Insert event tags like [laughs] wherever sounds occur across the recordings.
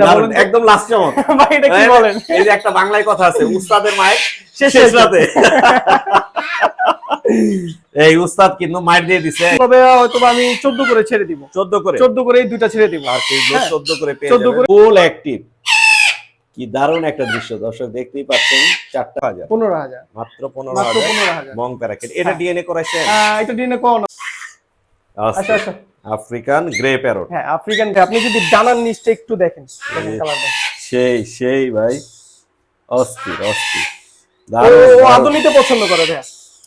দারুণ, একদম লাস্ট চমক। [laughs] ভাই এটা কি বলেন? এই যে একটা বাংলায় কথা আছে উস্তাদের মায়ের [laughs] শেষ রাতে। [laughs] এই উস্তাদ কিন্তু মাইর দিয়ে দিছে। তবে হয়তো আমি চোদ্দ করে ছেড়ে দিব। চোদ্দ করে? চোদ্দ করে এই দুইটা ছেড়ে দিব। আর কি হ্যাঁ। চোদ্দ করে পেয়ে 14 করে। ফুল অ্যাক্টিভ কি দারুণ একটা দৃশ্য। দর্শক দেখতেই পাচ্ছেন চারটা হাজার। পনেরো হাজার। মাত্র পনেরো হাজার। মং প্যারাকেট। এটা হ্যাঁ। ডিএনএ করাইছে আহ, এটা দিনে কোন আচ্ছা আচ্ছা। আফ্রিকান গ্রে প্যারট হ্যাঁ আফ্রিকান আপনি যদি ডানার নিচটা একটু দেখেন সেই সেই ভাই। অস্থির অস্থির। ও। আদুনিতে পছন্দ করে ভাইয়া।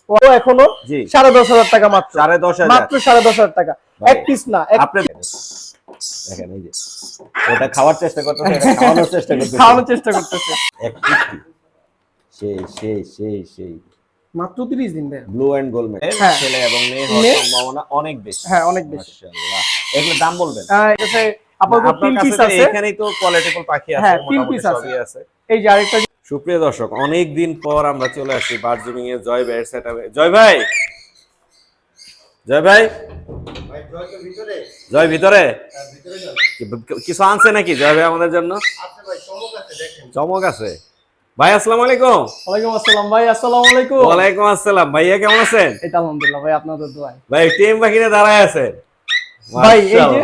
ও এখনও সাড়ে দশ হাজার টাকা মাত্র। সাড়ে দশ হাজার। মাত্র সাড়ে দশ হাজার টাকা। এক পিস না এক দেখেন এই যে ওটা খাওয়ার চেষ্টা করতেছে খাওয়ানোর চেষ্টা [laughs] করতেছে। খাওয়ানোর চেষ্টা করতেছে। এক সেই সেই সেই সেই। মাত্র তিরিশ দিন ভাইয়া। ব্লু এন্ড গোল্ড হ্যাঁ। ছেলে এবং মেয়ে হওয়ার সম্ভাবনা অনেক বেশি। হ্যাঁ অনেক বেশি। মাশাআল্লাহ। এগুলোর দাম বলবেন? এটাতে আপাতত তিন পিস আছে। এখানেই তো কোয়ালিটিফুল পাখি আছে হ্যাঁ, তিন মোটামুটি piece আছে। এই যে আরেকটা সুপ্রিয় দর্শক অনেক দিন পর আমরা চলে আসি বার্জুমিং এ জয় ভাইয়ের সেটআপে জয় ভাই! জয় ভাই! জয় ভিতরে। কিছু আনছে নাকি জয় ভাই আমাদের জন্য? চমক আছে? ভাই আসসালামু আলাইকুম। ওয়ালাইকুম আসসালাম ভাই আসসালামু আলাইকুম। ওয়ালাইকুম আসসালাম। ভাইয়া কেমন আছেন? এটা আলহামদুলিল্লাহ ভাই আপনাদের দোয়ায়। ভাই টিম পাখিতে দাঁড়ায় আছেন ভাই এই যে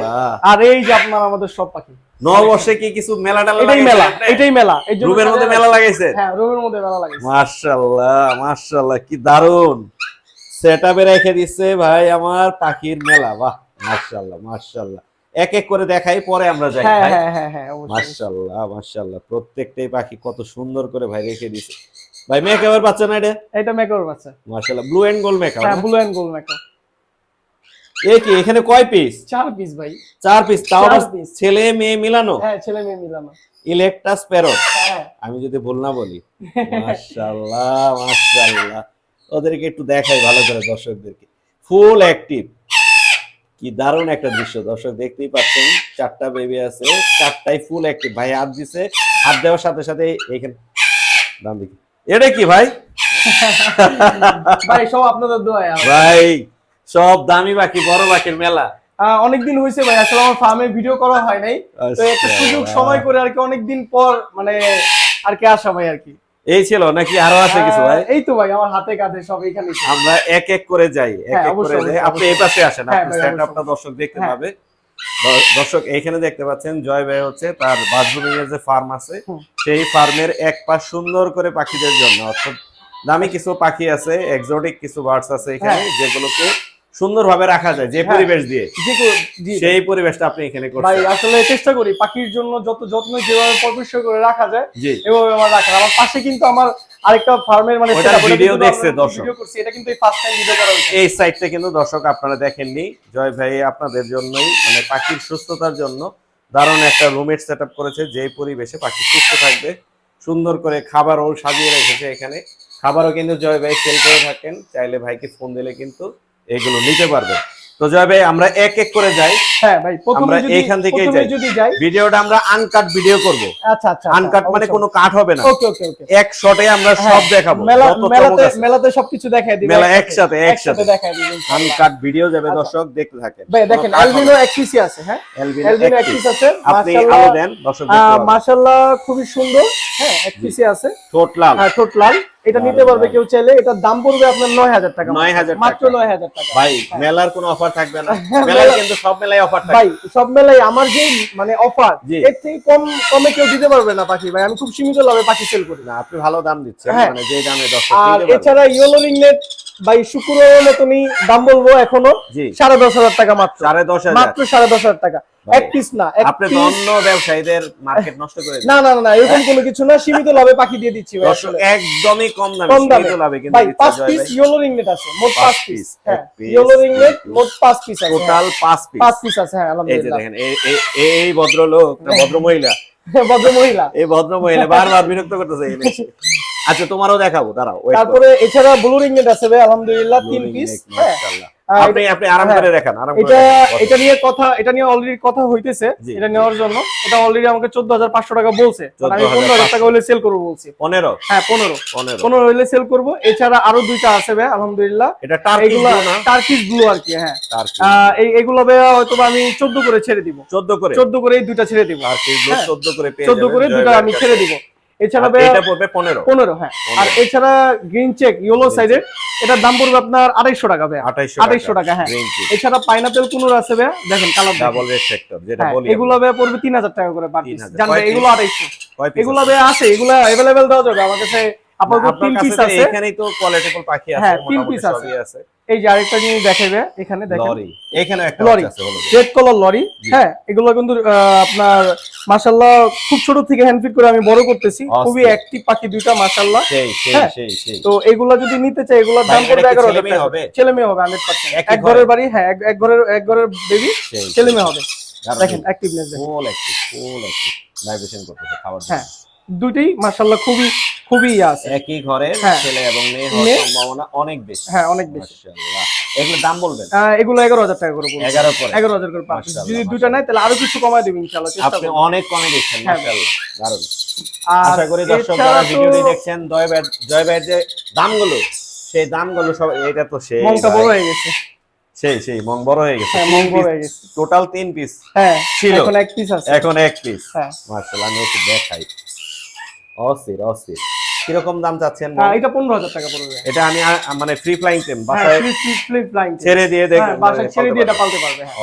আর এই যে আপনার আমাদের সব পাখি। নববর্ষে কি কিছু মেলা টেলা এটাই মেলা? এটাই মেলা। এই জন্য রুমের মধ্যে মেলা লাগাইছেন? হ্যাঁ রুমের মধ্যে মেলা লাগাইছে মাশাআল্লাহ মাশাআল্লাহ কি দারুণ সেটআপে রেখে দিচ্ছে ভাই আমার পাখির মেলা বাহ মাশাআল্লাহ মাশাআল্লাহ। এক এক করে দেখাই পরে আমরা যাই হ্যাঁ হ্যাঁ হ্যাঁ হ্যাঁ অবশ্যই মাশাআল্লাহ মাশাআল্লাহ প্রত্যেকটাই পাখি কত সুন্দর করে ভাই রেখে দিছে ভাই মেকআপের বাচ্চা না এটা? এটা মেকওর বাচ্চা। মাশাআল্লাহ ব্লু এন্ড গোল্ড মেকআপ হ্যাঁ ব্লু এন্ড গোল্ড মেকআপ এ কি এখানে কয় পিস চার পিস ভাই। চার পিস তাও আবার ছেলে মেয়ে মিলানো? হ্যাঁ ছেলে মেয়ে মিলানো। ইলেকট্রাস প্যারট হ্যাঁ। আমি যদি ভুল না বলি। [laughs] মাশাআল্লাহ মাশাআল্লাহ। ওদেরকে একটু দেখাই ভালো করে দর্শকদেরকে। ফুল অ্যাক্টিভ কি দারুণ একটা দৃশ্য। দর্শক দেখতেই পাচ্ছেন চারটা বেবি আছে চারটাই ফুল অ্যাক্টিভ ভাই হাত দিছে হাত দেওয়ার সাথে সাথে এখানে দাম দেখি এটা কি ভাই? ভাই সব আপনাদের আমার। ভাই সব দামি বাকি বড় বাকির মেলা। অনেকদিন হয়েছে ভাই আসলে আমার ফার্মে ভিডিও করা হয় নাই। তো একটা সুযোগ সময় করে আর কি অনেকদিন পর মানে আর কি আসা ভাই আর কি। এই ছিল নাকি আরও আছে কিছু ভাই? আহ, এই তো ভাই আমার হাতে কাঁধে সব এখানে আমরা এক এক করে যাই এক হ্যাঁ, এক করে যাই। আপনি এই পাশে আসেন হ্যাঁ, আপনি ভাই, সেট অবশ্যই। আপটা দর্শক দেখতে হ্যাঁ। পাবে। দর্শক এইখানে দেখতে পাচ্ছেন জয় ভাই হচ্ছে তার বাথরুমিং এর যে ফার্ম আছে সেই ফার্মের এক পাশ সুন্দর করে পাখিদের জন্য। অর্থাৎ দামি কিছু পাখি আছে এক্সোটিক কিছু বার্ডস আছে এখানে যেগুলোকে সুন্দরভাবে রাখা যায় যে হ্যাঁ। পরিবেশ দিয়ে। সেই পরিবেশটা আপনি এখানে ভাই করছেন আসলে চেষ্টা করি পাখির জন্য যত যত্ন যেভাবে পরিবেশ করে রাখা যায় এভাবে আমার রাখা আমার পাশে কিন্তু আমার আরেকটা ফার্মের মানে video কিন্তু দেখছে দর্শক। ভিডিও করছি। এটা কিন্তু এই ফার্স্ট টাইম ভিডিও করা হয়েছে। এই সাইডটা কিন্তু দর্শক আপনারা দেখেননি। জয় ভাই আপনাদের জন্যই মানে পাখির সুস্থতার জন্য দারুণ একটা রুমেট সেট আপ করেছে। যে পরিবেশে পাখি সুস্থ থাকবে সুন্দর করে খাবারও সাজিয়ে রেখেছে এখানে। খাবারও কিন্তু জয় ভাই সেল করে থাকেন। চাইলে ভাইকে ফোন দিলে কিন্তু এগুলো নিতে পারবে তো জয় ভাই আমরা এক এক করে যাই। হ্যাঁ ভাই প্রথমে আমরা এইখান প্রথমে যাই। ভিডিওটা আমরা আনকাট ভিডিও করব। আচ্ছা আচ্ছা আনকাট মানে কোনো কাট হবে না। ওকে ওকে ওকে। এক শটে আমরা সব দেখাবো। মেলা মেলাতে মেলাতে সবকিছু দেখায় দিবে। মেলা একসাথে, একসাথে। দেখায় দিবে। আনকাট ভিডিও যাবে আচ্ছা। দর্শক দেখতে থাকেন। ভাই দেখেন কোনো cut হবে অ্যালবিনো না। অ্যাক্টিসি আছে হ্যাঁ? Albino active। আছে। আপনি আলো দেন দর্শক। মাশাআল্লাহ খুবই সুন্দর হ্যাঁ এক অ্যাক্টিসি আছে। ঠোঁট লাল। হ্যাঁ ঠোঁট লাল। এটা নিতে পারবে কেউ চাইলে এটার দাম পড়বে আপনার নয় হাজার টাকা 9,000 মাত্র। নয় হাজার টাকা। ভাই মেলার কোনো অফার থাকবে না। [laughs] হ্যাঁ, মেলায় কিন্তু সব মেলায় অফার ভাই সব মেলায় আমার যে মানে অফার। এর থেকে কম কমে কেউ দিতে পারবে না পাখি। ভাই আমি খুব সীমিত লাভে পাখি সেল করি। না আপনি ভালো দাম দিচ্ছেন হ্যাঁ। মানে যে দামে দর্শক আর এছাড়া ইয়েলো রিংনেট ভাই শুক্রবারের মতনই দাম বলব এখনও। সাড়ে দশ হাজার টাকা মাত্র। সাড়ে দশ হাজার। মাত্র সাড়ে দশ হাজার টাকা। এক পিস না আপনি তো অন্য ব্যবসায়ীদের মার্কেট নষ্ট করে না না না, এরকম কোনো কিছু না সীমিত লাভে পাখি দিয়ে দিচ্ছি ভাই একদমই কম দামে। সীমিত লাভে কিন্তু ভাই পিস ইয়েলো রিংনেট আছে মোট পিস হ্যাঁ ইয়েলো piece। মোট পিস আছে। টোটাল পিস পিস আছে হ্যাঁ এই যে দেখেন এই- ভদ্রলোক না ভদ্র মহিলা [laughs] ভদ্র মহিলা এই ভদ্র মহিলা বারবার বিরক্ত করতেছে আচ্ছা তোমারও দেখাবো দাঁড়াও। তারপরে এছাড়া ব্লু রিংনেট আছে ভাই আলহামদুলিল্লাহ তিন পিস হ্যাঁ। আপনি আপনি আরাম হ্যাঁ। করে রাখেন আরাম করে এটা এটা নিয়ে কথা এটা নিয়ে অলরেডি কথা হইতেছে এটা নেওয়ার জন্য। এটা অলরেডি আমাকে চোদ্দ হাজার পাঁচশো টাকা বলছে। মানে আমি 14,500 পনেরো হাজার টাকা হলে সেল করব বলছি। পনেরো? হ্যাঁ পনেরো। পনেরো। পনেরো হলে সেল করব। এছাড়া আরও দুইটা আছে ভাই আলহামদুলিল্লাহ। এটা টার্কিশ ব্লু না? টার্কিশ ব্লু আর কি হ্যাঁ। এই এগুলো ভাই হয়তো আমি চোদ্দ করে ছেড়ে দিব। 14 করে? চোদ্দ করে এই দুইটা ছেড়ে দিব। টার্কিশ ব্লু হ্যাঁ। 14 করে পেয়ে চোদ্দ যাবেন। করে জয় দুটা আমি ছেড়ে দিব। এছাড়া এটা পড়বে 15 পনেরো হ্যাঁ। আর এছাড়া গ্রিন চেক ইয়েলো সাইডের এটার দাম পড়বে আপনার আড়াইশো টাকা ভাই 2800 2800 টাকা, হ্যাঁ। এছাড়া পাইনাপেল কুনুর আছে ভাই দেখেন কালার ডাবল রেড সেক্টর যেটা বলি এগুলো ভাই পড়বে তিন হাজার টাকা করে পার পিস 3000 এগুলো piece? আড়াইশো। কয় piece এগুলো আছে? ভাই আছে এগুলো অ্যাভেলেবেল দেওয়া যাবে। আমার কাছে আপাতত তিন পিস আছে। এখানেই তো কোয়ালিটিফুল পাখি আছে হ্যাঁ, তিন মোটামুটি আছে। এই যে আরেকটা জিনিস দেখাবে এখানে দেখেন। লরি। এখানে একটা রেড কালার লরি। হ্যাঁ এগুলো কিন্তু আপনার মাশাল্লাহ খুব ছোট থেকে হ্যান্ড ফিট করে আমি বড় করতেছি। খুবই অ্যাক্টিভ পাখি দুইটা সেই সেই হ্যাঁ। সেই তো এগুলো যদি নিতে চাই এগুলোর দাম পড়বে এটা কি এগারো ছেলে মেয়ে হবে? ছেলে মেয়ে হবে হান্ড্রেড পার্সেন্ট একই এক ঘরের বাড়ি হ্যাঁ এক- ঘরের এক ঘরের বেবি ছেলে মেয়ে হবে। দেখেন অ্যাক্টিভনেস দেখেন। Full active full active vibration করতেছে খাবার হ্যাঁ দুইটাই মাশাল্লাহ খুবই খুবই আছে। একই ঘরে হ্যাঁ। ছেলে এবং মেয়ে হওয়ার সম্ভাবনা অনেক বেশি। হ্যাঁ অনেক বেশি। মাশাআল্লাহ। এগুলো দাম বলবেন? এগুলো এগারো হাজার টাকা করে 11 করে। এগারো হাজার করে পাঁচ যদি মাশাআল্লাহ। নেয় তাহলে আরও কিছু কমায় দেবেন ইনশাল্লাহ চেষ্টা আপনি অনেক কমে দিচ্ছেন হ্যাঁ। মাশাআল্লাহ দারুণ। আশা করি দর্শক যারা ভিডিওটি দেখছেন জয় ভাই জয় ভাইয়ের যে দামগুলো সেই দামগুলো সব এটা তো সেই মনটা বড় হয়ে গেছে। সেই সেই মন বড় হয়ে গেছে। হ্যাঁ মন বড় হয়ে গেছে। টোটাল তিন পিস হ্যাঁ ছিল। এখন এক পিস আছে। এখন এক পিস হ্যাঁ। মার্শাল্লাহ আমি একটু দেখাই। অস্থির অস্থির। কীরকম দাম চাচ্ছেন আহ, এটা পনেরো হাজার টাকা পড়বে। এটা আমি মানে ফ্রি ফ্লাইং টেম হ্যাঁ বাসায় ফ্লিপ ফ্লিপ ছেড়ে দিয়ে দেখ হ্যাঁ বাসায় ছেড়ে দিয়ে এটা পালতে পারবে হ্যাঁ।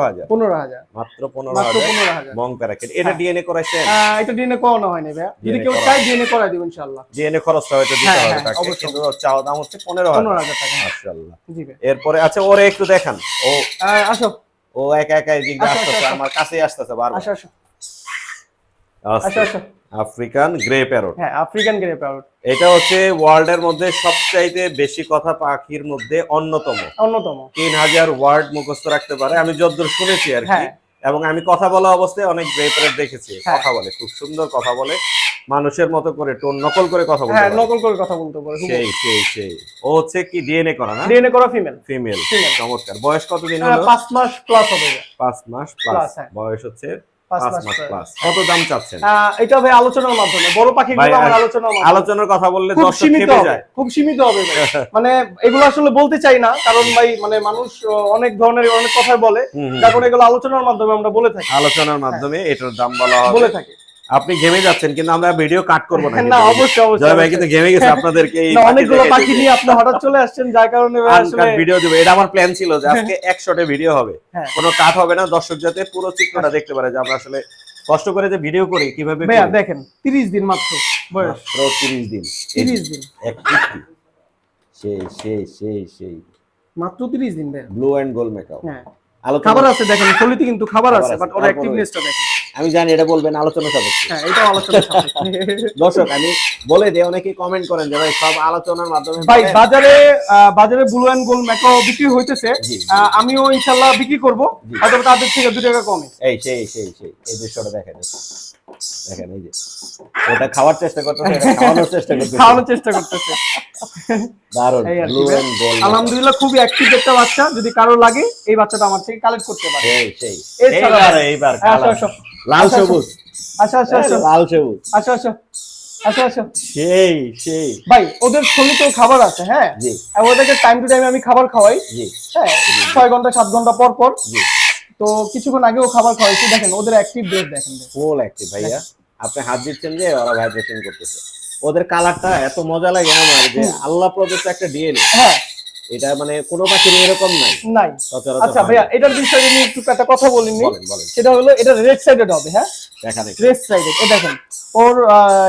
হাজার। পনেরো হাজার। মাত্র পনেরো মাত্র হাজার। পনেরো হাজার। মং প্যারাকেট এটা হ্যাঁ। ডিএনএ করাইছেন? আহ, এটা ডিএনএ করানো হয়নি ভাইয়া। যদি কেউ চায় ডিএনএ করাই দিব ইনশাল্লাহ ডিএনএ খরচটা হয়তো দিতে হ্যাঁ, হবে হ্যাঁ, তাকে অবশ্যই। চাওয়া দাম হচ্ছে পনেরো পনেরো হাজার হাজার টাকা হ্যাঁ। মাশাআল্লাহ। জি ভাই এরপরে আচ্ছা ওরে একটু দেখান। ও আসো। ও একা একা আসতেছে আচ্ছা, আমার কাছেই আসতেছে বারবার। আসো আসো। আসো আসো। আফ্রিকান গ্রে প্যারট হ্যাঁ আফ্রিকান গ্রে প্যারট এটা হচ্ছে ওয়ার্ল্ডের মধ্যে সবচাইতে বেশি কথা পাখির মধ্যে অন্যতম। অন্যতম। তিন হাজার ওয়ার্ড মুখস্থ রাখতে পারে। আমি যতদূর শুনেছি আর কি হ্যাঁ। এবং আমি কথা বলা অবস্থায় অনেক গ্রে প্যারট দেখেছি। হ্যাঁ। কথা বলে খুব সুন্দর কথা বলে। মানুষের মতো করে টোন নকল করে কথা বলতে হ্যাঁ নকল করে কথা বলতে পারে। সেই সেই সেই। ও হচ্ছে কি ডিএনএ করা না? ডিএনএ করা ফিমেল ফিমেল। চমৎকার। বয়স কতদিন হলো? পাঁচ মাস প্লাস হবে। ভাইয়া। পাঁচ মাস প্লাস হ্যাঁ। বয়স হচ্ছে কত দাম চাচ্ছেন? এটা ভাই আলোচনার মাধ্যমে। বড় পাখি আমার আলোচনার আলোচনার কথা বললে খুব সীমিত হবে যায়। খুব সীমিত হবে [laughs] মানে এগুলো আসলে বলতে চাই না কারণ ভাই মানে মানুষ অনেক ধরনের অনেক কথাই বলে। কারণে এগুলো আলোচনার মাধ্যমে আমরা বলে থাকি। আলোচনার মাধ্যমে এটার দাম বলা বলে থাকি। আপনি ঘেমে যাচ্ছেন কিন্তু আমরা ভিডিও কাট করব না না অবশ্যই অবশ্যই জয় ভাই কিন্তু ঘেমে গেছে আপনাদেরকে অনেকগুলো পাখি নিয়ে আপনি হঠাৎ চলে আসছেন যার কারণে ভাই আসলে ভিডিও দেবো। এটা আমার প্ল্যান ছিল যে আজকে এক শটে ভিডিও হবে। হ্যাঁ। কোনো কাট হবে না দর্শক যাতে পুরো চিত্রটা দেখতে পারে যে আমরা আসলে কষ্ট করে যে ভিডিও করি কীভাবে ভাইয়া দেখেন তিরিশ দিন মাত্র বয়স। মাত্র 30 দিন। তিরিশ দিন। এক ফিফটি সেই সেই সেই সেই। মাত্র তিরিশ দিন ভাইয়া। ব্লু এন্ড গোল মেকআপ হ্যাঁ। খাবার আছে দেখেন থলিতে কিন্তু খাবার আছে, বাট ওর অ্যাক্টিভনেসটা দেখেন। আমি জানি এটা বলবেন আলোচনা সাপেক্ষে। হ্যাঁ এটা আলোচনা [laughs] দর্শক আমি বলে দিই অনেকে কমেন্ট করেন যে ভাই সব আলোচনার মাধ্যমে ভাই বাজারে বাজারে ব্লু এন্ড গোল্ড ম্যাকো বিক্রি হইতেছে। আমিও ইনশাআল্লাহ বিক্রি করব। হয়তো তাদের থেকে 2 টাকা কমে। এই সেই সেই সেই এই দৃশ্যটা দেখেন দেখেন এই যে। ওটা খাওয়ার চেষ্টা করতেছে খাওয়ানোর চেষ্টা করতেছে। খাওয়ানোর চেষ্টা করতেছে। দারুণ ব্লু এন্ড গোল্ড আলহামদুলিল্লাহ খুবই অ্যাক্টিভ একটা বাচ্চা। যদি কারও লাগে এই বাচ্চাটা আমার থেকে কালেক্ট করতে পারে। সেই সেই। এইবার এইবার। লাল। সবুজ। আচ্ছা আচ্ছা আচ্ছা লাল সবুজ। আচ্ছা আচ্ছা আচ্ছা আচ্ছা সেই সেই। ভাই ওদের খাবার আছে হ্যাঁ? ওদেরকে টাইম টু টাইম আমি খাবার খাওয়াই। জি। হ্যাঁ ছয় ঘণ্টা সাত ঘণ্টা পর পর। তো কিছুক্ষণ আগেও খাবার খাওয়াইছি। দেখেন ওদের অ্যাক্টিভ ডেট দেখেন। ফুল অ্যাক্টিভ ভাইয়া। আপনি হাত দিচ্ছেন যে ওরা ভাইব্রেশন করতেছে। ওদের কালারটা এত মজা লাগে আমার যে আল্লাহ প্রদত্ত একটা ডিএনএ হ্যাঁ। এটা মানে কোনো পাখির এরকম নাই। নাই। আচ্ছা ভাইয়া এটার বিষয়ে নিয়ে একটু একটা কথা বলিনি। বলেন বলেন। সেটা হলো এটা রেড সাইডেড হবে হ্যাঁ? দেখা দেখি। রেড সাইডেড এ দেখেন ওর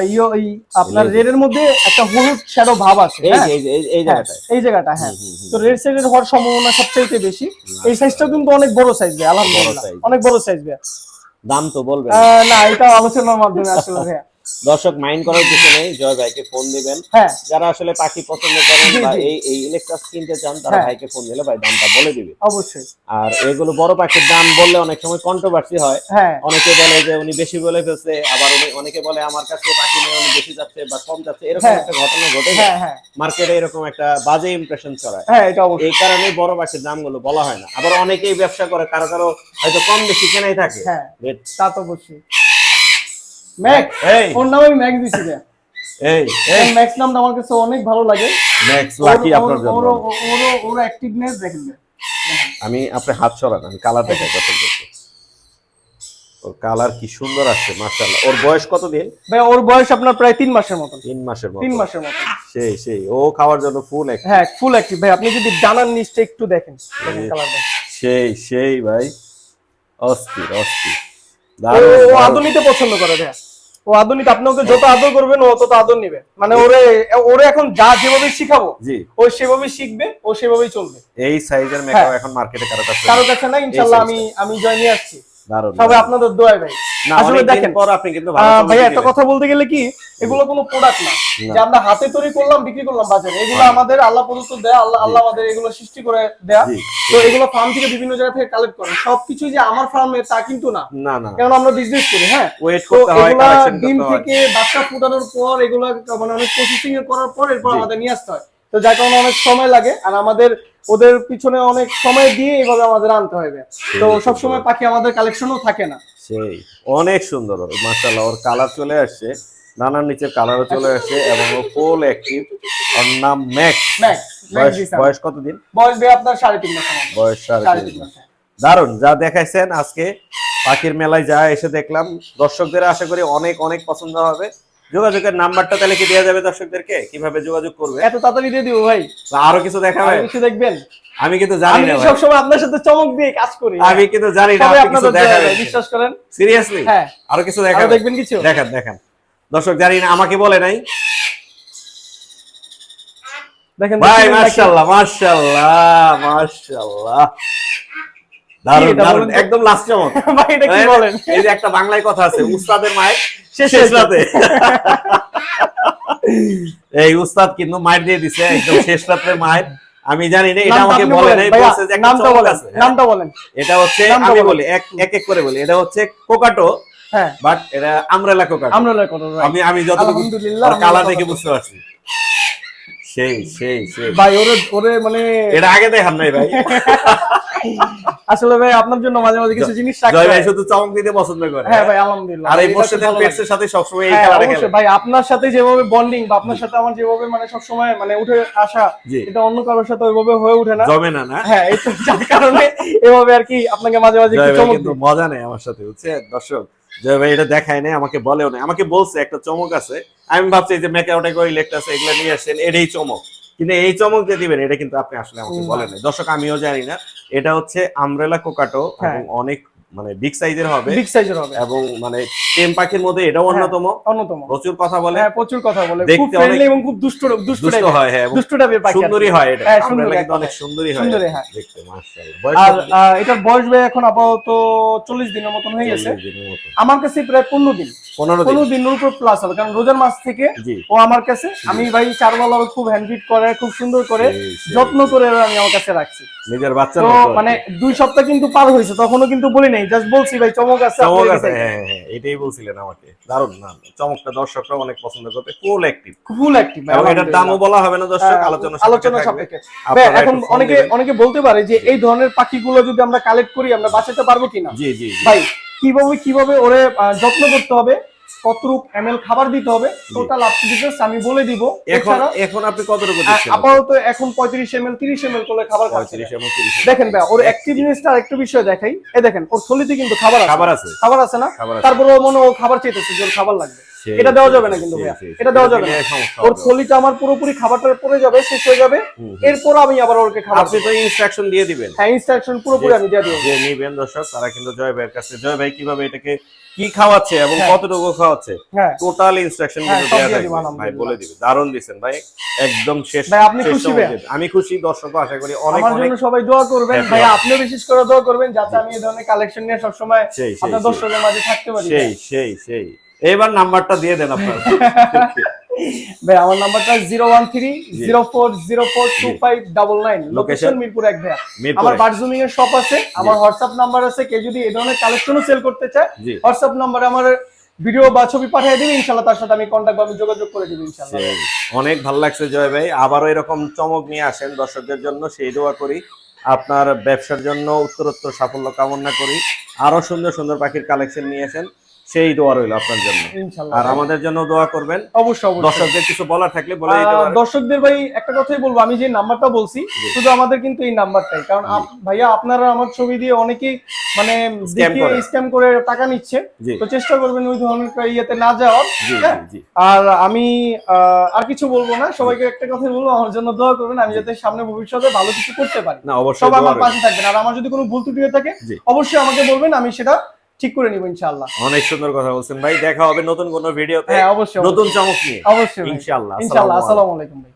ইয়ো এই আপনার রেড এর মধ্যে একটা হলুদ শ্যাডো ভাব আছে এই হ্যাঁ? এই এই- এই হ্যাঁ, এই জায়গাটা হ্যাঁ। তো রেড সাইডের হওয়ার সম্ভাবনা সবচাইতে বেশি। এই সাইজটাও কিন্তু অনেক বড় সাইজ ভাই আলহামদুলিল্লাহ। অনেক বড় সাইজ ভাই দাম তো বলবেন। না এটা আলোচনার মাধ্যমে আসলে ভাইয়া। দর্শক মাইন্ড করার কিছু নেই জয় ভাইকে ফোন দিবেন। হ্যাঁ। যারা আসলে পাখি পছন্দ করেন বা এই এই ইলেকট্রাস কিনতে চান তারা হ্যাঁ। ভাইকে ফোন দিলে ভাই দামটা বলে দিবে। অবশ্যই। আর এগুলো বড় পাখির দাম বললে অনেক সময় কন্ট্রোভার্সি হয়। হ্যাঁ। অনেকে বলে যে উনি বেশি বলে ফেলছে আবার উনি অনেকে বলে আমার কাছে পাখি নিয়ে উনি বেশি যাচ্ছে বা কম যাচ্ছে এরকম। একটা ঘটনা ঘটে হ্যাঁ হ্যাঁ। মার্কেটে এরকম একটা বাজে ইমপ্রেশন ছড়ায়। হ্যাঁ এটা অবশ্যই। এই কারণে বড় পাখির দামগুলো বলা হয় না। আবার অনেকেই ব্যবসা করে কারও কারও হয়তো কম বেশি কেনাই থাকে। হ্যাঁ। তা তো অবশ্যই। এই ওর নামে আমি দিছি রে। এই এই ম্যাক্স নামটা আমার কাছে অনেক ভালো লাগে। ম্যাক্স লাকি আপনার জন্য। ওর- ওর ওর অ্যাক্টিভনেস দেখেন আমি আপনি হাত সরান আমি কালার দেখাই ওর কালার কি সুন্দর আসছে মাশাআল্লাহ। ওর বয়স কত দিন ভাই ওর বয়স আপনার প্রায় তিন মাসের মতন। তিন মাসের মতো তিন মাসের মতন। সেই সেই। ও খাওয়ার জন্য ফুল এক হ্যাঁ ফুল অ্যাক্টিভ ভাই আপনি যদি ডানার নিচটা একটু দেখেন। দেখেন কালার দেখেন। সেই সেই ভাই। অস্থির অস্থির। ও আদর নিতে পছন্দ করে ভাইয়া ও আদুনিতে আপনি ওকে যত আদর করবেন ও তত আদর নিবে। মানে ওরে ওরে এখন যা যেভাবে শিখাবো জি। ও সেভাবে শিখবে ও সেভাবেই চলবে। এই সাইজের মেকআপ হ্যাঁ। এখন মার্কেটে কারও কাছে কারও কাছে না ইনশাল্লাহ আমি আমি জয় নিয়ে আসছি। সবাই আপনাদের দোয়ায় ভাই। আসলে দেখেন পর আপনি কিন্তু ভালো আহ, ভাইয়া একটা কথা বলতে গেলে কি এগুলো কোনো প্রোডাক্ট না। যে আমরা হাতে তৈরি করলাম বিক্রি করলাম বাজারে। এগুলো হ্যাঁ। আমাদের আল্লাহ প্রদত্ত দেয়া আল্লাহ আল্লাহ আমাদের এগুলো সৃষ্টি করে দেয়া। তো এগুলো ফার্ম থেকে বিভিন্ন জায়গা থেকে কালেক্ট করে সবকিছু যে আমার ফার্মে তা কিন্তু না। না না। কারণ আমরা বিজনেস করি হ্যাঁ? ওয়েট করতে হয় ডিম থেকে বাচ্চা ফুটানোর পর এগুলা মানে অনেক প্রসেসিং করার পর এরপর আমাদের নিয়ে আসতে হয়। তো যার কারণে অনেক সময় লাগে আর আমাদের ওদের পিছনে অনেক সময় দিয়ে এইভাবে আমাদের আনতে হবে। তো সব সময় পাখি আমাদের কালেকশনও থাকে না। সেই অনেক সুন্দর মাশাআল্লাহ ওর কালার চলে আসছে নানার নিচে কালারও চলে আসছে এবং ও ফুল অ্যাক্টিভ ওর নাম ম্যাক্স ম্যাক্স বয়স কতদিন? বয়স ভাই আপনার সাড়ে তিন মাস বয়স সাড়ে সাড়ে তিন তিন মাস। মাস। দারুণ যা দেখাইছেন আজকে পাখির মেলায় যা এসে দেখলাম দর্শকদের আশা করি অনেক অনেক পছন্দ হবে। যোগাযোগের নাম্বারটা তাহলে কি দেওয়া যাবে দর্শকদেরকে? কীভাবে যোগাযোগ করবে? এত তাড়াতাড়ি দিয়ে দিব ভাই। আরও কিছু দেখাবে আর কিছু দেখবেন? আমি কিন্তু জানি আমি না ভাই। সবসময় আপনার সাথে চমক দিয়ে কাজ করি? আমি কিন্তু জানি না আপনি কিছু দেখাবেন বিশ্বাস করেন? সিরিয়াসলি হ্যাঁ। আরও কিছু দেখাবেন দেখবেন কিছু? দেখান দেখান। দর্শক জানি না আমাকে বলে নাই। দেখেন ভাই মাশাআল্লাহ মাশাআল্লাহ মাশাআল্লাহ। দারুণ এটা দারুণ একদম লাস্ট চমক। [laughs] ভাই এটা কি বলেন? এই যে একটা বাংলায় কথা আছে উস্তাদের মায়ের শেষ রাতে। রাতে এই উস্তাদ কিন্তু মায়ের দিয়ে দিছে একদম শেষ রাতের মায়ের আমি জানি না এটা আমাকে বলে নাই বলছে যে নামটা বলেন হ্যাঁ। নামটা বলেন। এটা হচ্ছে আমি বলি এক এক করে বলি এটা হচ্ছে কোকাটো হ্যাঁ। বাট এটা আমরেলা কোকাটো। আমরা রেকর্ড আমি আমি যতটুকু আলহামদুলিল্লাহ, কথা দেখে বুঝতে পারছি। সেই সেই সেই। ভাই ওরে ওরে মানে এটা আগে দেখান নাই ভাই। [laughs] আসলে ভাই আপনার জন্য মাঝে মাঝে কিছু জিনিস জয় ভাই শুধু চমক দিতে পছন্দ করে। হ্যাঁ ভাই আলহামদুলিল্লাহ। আর এই পেটসের সাথে সবসময় এই হ্যাঁ, অবশ্যই খেলে। ভাই আপনার সাথে যেভাবে বন্ডিং বা আপনার সাথে আমার যেভাবে মানে সবসময় মানে উঠে আসা এটা অন্য কারোর সাথে ওইভাবে হয়ে ওঠে না। জমে না না? হ্যাঁ এই যার কারণে এভাবে আর কি আপনাকে মাঝে মাঝে একটু চমক কিন্তু মজা নেই আমার সাথে বুঝছেন? দর্শক জয় ভাই এটা দেখায় নাই আমাকে বলেও নাই। আমাকে বলছে একটা চমক আছে। আমি ভাবছি যে মেকআউটে করে ইলেক্ট আছে এগুলো নিয়ে আসেন এটাই চমক। কিন্তু এই চমক যে দিবেন এটা কিন্তু আপনি আসলে আমাকে বলেন দর্শক আমিও জানি না এটা হচ্ছে আমরেলা কোকাটো হ্যাঁ। এবং অনেক মানে বিগ সাইজের হবে বিগ সাইজের হবে। এবং মানে টেম পাখির মধ্যে এটাও অন্যতম। অন্যতম। প্রচুর কথা বলে। হ্যাঁ প্রচুর কথা বলে। খুব ফ্রেন্ডলি এবং খুব দুষ্ট দুষ্ট হয় হ্যাঁ দুষ্ট টাইপের পাখি আর কি। সুন্দরী হয় এটা। হ্যাঁ, আমরা সুন্দরী কিন্তু অনেক সুন্দরী হয় সুন্দরী, হ্যাঁ। দেখতে মাশাআল্লাহ। আর দিন? এটার বয়স ভাই এখন আপাতত চল্লিশ দিনের মতন হয়ে গেছে। আমার কাছে প্রায় পনেরো দিন। পনেরো দিন। পনেরো দিনের উপর প্লাস হবে। কারণ রোজার মাস থেকে ও আমার কাছে আমি ভাই ওকে খুব হ্যান্ডফিট করে খুব সুন্দর করে। যত্ন করে আমি আমার কাছে রাখছি। নিজের বাচ্চার তো মানে দুই সপ্তাহ কিন্তু পার হয়েছে তখনও কিন্তু বলি নাই জাস্ট বলছি ভাই চমক আছে চমক আছে হ্যাঁ হ্যাঁ এটাই বলছিলেন আমাকে। দারুণ না চমকটা দর্শকরা অনেক পছন্দ করবে ফুল অ্যাক্টিভ ফুল অ্যাক্টিভ এবং এটার দামও বলা হবে না দর্শক আলোচনা হ্যাঁ, আলোচনা সাপেক্ষে। এখন অনেকে অনেকে বলতে পারে যে এই ধরনের পাখিগুলো যদি আমরা কালেক্ট করি আমরা বাঁচাতে পারব কিনা? জি জি। ভাই কীভাবে কীভাবে ওরে যত্ন করতে হবে? কতটুক এমএল খাবার দিতে হবে টোটাল আপ টু ডিটেলস আমি বলে দিব। এখন এখন আপনি কতটুকু দিচ্ছেন? আপাতত এখন পঁয়ত্রিশ এমএল তিরিশ এমএল করে খাবার খাচ্ছে। 35 এবং 30 দেখেন ভাই ওর অ্যাক্টিভনেসটা আরেকটু বিষয় দেখাই। এ দেখেন ওর থলিতে কিন্তু খাবার আছে। খাবার আছে। খাবার আছে না? তারপরে ও মনে হয় ও খাবার চাইতেছে যে খাবার লাগবে। এটা দেওয়া যাবে না কিন্তু ভাইয়া। এটা দেওয়া যাবে না। ওর থলিটা আমার পুরোপুরি খাবারটা পড়ে যাবে শেষ হয়ে যাবে। এরপর আমি আবার ওকে খাবার আপনি তো ইনস্ট্রাকশন দিয়ে দিবেন। হ্যাঁ ইনস্ট্রাকশন পুরোপুরি আমি দিয়ে দিব। যে নিবেন দর্শক তারা কিন্তু জয় ভাইয়ের কাছে জয় ভাই কীভাবে এটাকে কি খাওয়াচ্ছে এবং হ্যাঁ। কতটুকু খাওয়াচ্ছে? হ্যাঁ। টোটাল ইনস্ট্রাকশন হ্যাঁ, কিন্তু সব দেয়া দিয়ে ভাই বলে দিবে। দারুণ দিছেন ভাই। একদম শেষ ভাই, আপনি খুশি আমি খুশি দর্শক আশা করি অনেক আমার জন্য সবাই দোয়া করবেন। ভাই। আপনিও বিশেষ করে দোয়া করবেন যাতে আমি এই ধরনের কালেকশন নিয়ে সেই আপনার সেই, দর্শকের মাঝে থাকতে পারি। সেই সেই সেই। এবার নাম্বারটা দিয়ে দেন আপনার। [laughs] ভাই আমার নাম্বারটা zero one three zero four zero four two five double nine. Location Mirpur এক ভাইয়া। আমার বার্জুমিং এর শপ আছে। আমার হোয়াটসঅ্যাপ নাম্বার আছে। কেউ যদি এই ধরনের কালেকশনও সেল করতে চায় হোয়াটসঅ্যাপ নাম্বারে আমার ভিডিও বা ছবি পাঠিয়ে দিবি। ইনশাল্লাহ তার সাথে আমি কন্ট্যাক্ট বা আমি যোগাযোগ করে দিব ইনশাল্লাহ। অনেক ভালো লাগছে জয় ভাই। আবারও এরকম চমক নিয়ে আসেন দর্শকদের জন্য। সেই দোয়া করি। আপনার ব্যবসার জন্য উত্তরোত্তর সাফল্য কামনা করি। আরও সুন্দর সুন্দর পাখির কালেকশন নিয়ে আসেন। সেই দোয়া রইল আপনার জন্য। আর আমাদের জন্য দোয়া করবেন। অবশ্যই অবশ্যই। দর্শকদের কিছু বলার থাকলে বলে দর্শকদের ভাই একটা কথাই বলব আমি যে নাম্বারটা বলছি শুধু আমাদের কিন্তু এই নাম্বারটাই। কারণ ভাইয়া আপনারা আমার ছবি দিয়ে অনেকেই মানে স্ক্যাম করে। টাকা নিচ্ছে তো চেষ্টা করবেন ওই ধরনের ইয়েতে না যাওয়ার। আর আমি আর কিছু বলব না। সবাইকে একটা কথাই বলব আমার জন্য দোয়া করবেন। আমি যাতে সামনে ভবিষ্যতে ভালো কিছু করতে পারি। না অবশ্যই সবাই আমার। পাশে থাকবেন। আর আমার যদি কোনো ভুল ত্রুটি হয়ে থাকে অবশ্যই আমাকে বলবেন আমি সেটা ঠিক করে নিব ইনশাআল্লাহ। অনেক সুন্দর কথা বলছেন ভাই দেখা হবে নতুন কোনো ভিডিওতে। হ্যাঁ অবশ্যই নতুন চমক নিয়ে। অবশ্যই ইনশাল্লাহ ইনশাআল্লাহ ইনশাআল্লাহ। আসসালামু আলাইকুম ভাই।